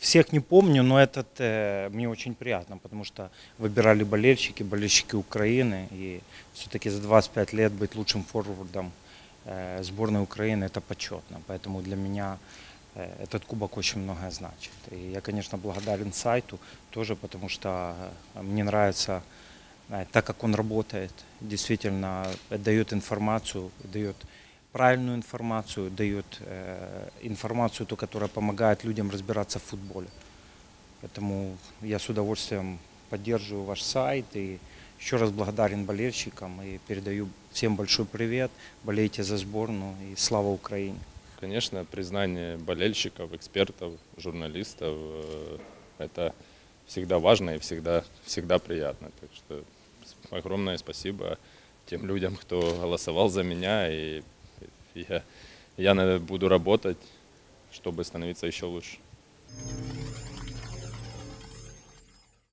всех не помню, но этот э, мне очень приятно, потому что выбирали болельщики, болельщики Украины. И все-таки за 25 лет быть лучшим форвардом э, сборной Украины это почетно. Поэтому для меня э, этот кубок очень многое значит. И я, конечно, благодарен сайту тоже, потому что э, мне нравится э, так, как он работает. Действительно э, дает информацию, дает правильную информацию, дает э, информацию, ту, которая помогает людям разбираться в футболе. Поэтому я с удовольствием поддерживаю ваш сайт и еще раз благодарен болельщикам и передаю всем большой привет. Болейте за сборную и слава Украине. Конечно, признание болельщиков, экспертов, журналистов э, – это всегда важно и всегда, всегда приятно. Так что огромное спасибо тем людям, кто голосовал за меня. И я, я буду работать, чтобы становиться еще лучше.